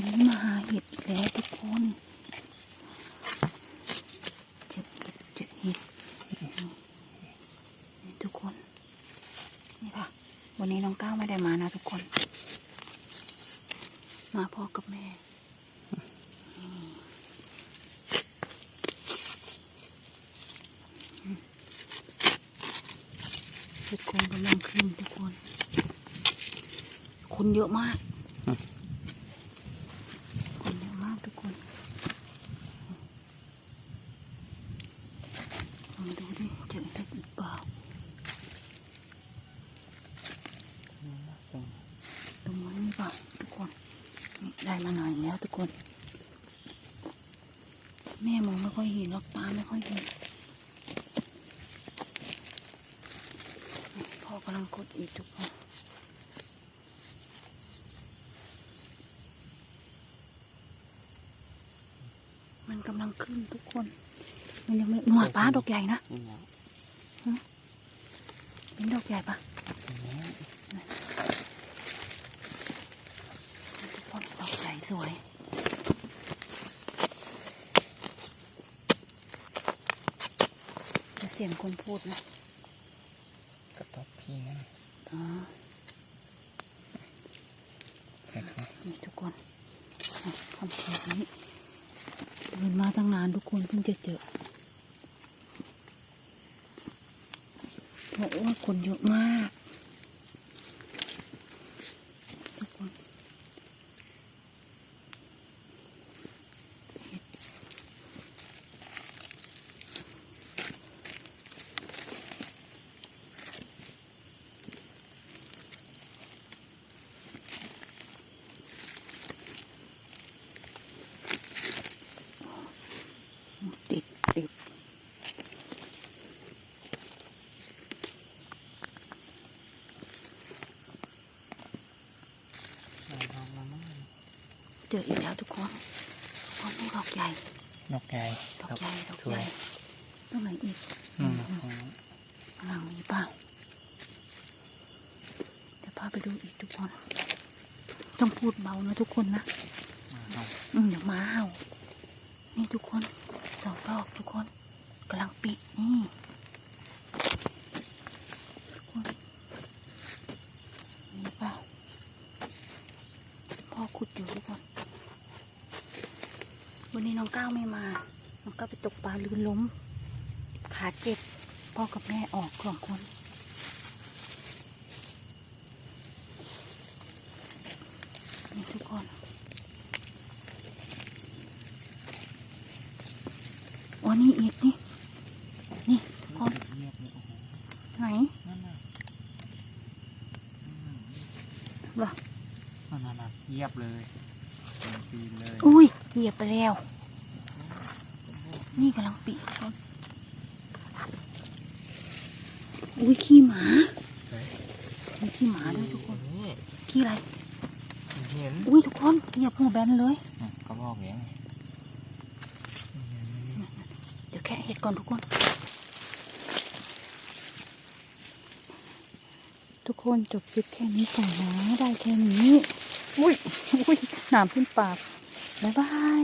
วันนี้มาหาเห็ดอีกแล้วทุกคนเจ็บเห็ดเจ็บเห็ดนี่ทุกคน นี่ค่ะ วันนี้น้องก้าวไม่ได้มานะทุกคน มาพ่อกับแม่ทุกคนกำลังขึ้นทุกคน คนเยอะมาก คนเยอะมากทุกคนลองดูดิเจอเห็ดอีกเปล่าตรงนี้มีเปล่าทุกคนนี่ ได้มาหน่อยแล้วทุกคน แม่มองไม่ค่อยเห็นหรอกตาไม่ค่อยเห็นนี่พ่อกำลังกดอีกทุกคนมันกำลังขึ้นทุกคน มันยังไม่หนวดป้าดอกใหญ่นะนี่แล้วเป็นดอกใหญ่ปะทุกคนดอกใหญ่สวยจะเสียงคนพูดนะกระตบพี่นะอ๋อเห็นไหมนี่ทุกคนอะคำพูดนี้เดินมาตั้งนานทุกคนเพิ่งจะเจอเพราะว่าคนเยอะมาก ทุกคนเห็ดติดติด ลองลองลอง เจออีกแล้วทุกคนทุกคนดูดอกใหญ่นกใหญ่ดอกใหญ่ดอกสใหวญ่ยตรงไหนอีกอืมข้างหลังมีเปล่าเดี๋ยวพาไปดูอีกทุกคน ต้องพูดเบานะทุกคนนะเอาอืมเดี๋ยวมาเห่านี่ทุกคนสองดอกทุกคนกำลังปิดนี่ทุกคนนี่เปล่าพ่อขุดอยู่ทุกคน วั นนี้น้องก้าวไม่มา น้องก้าวไปตกปลาลื่นล้ม ขาเจ็บ พ่อกับแม่ออกสองคน นี่ทุกคนวันนี้อีกนี่ นี่ทุกคนเงียบเลยโอ้โหไหนนั่นน่ะเหรอนั่นน่ะนั่นน่ะเงียบเลยเป็นปีนเลย อุ้ยเหยียบไปแล้ว นี่กำลังปีทุกคนอุ้ยขี้หมาเฮ้ยมีขี้หมาด้วยทุกคนนี่ขี้อะไร เห็น อุ้ยทุกคนเหยียบหัวแบนเลยอะก็บอกอย่างนี้เดี๋ยวแค่เห็ดก่อนทุกคน ทุกคนจบคลิปแค่นี้ก่อนนะได้แค่นี้ อุ้ยอุ้ยหนามขึ้นปาก บ๊ายบาย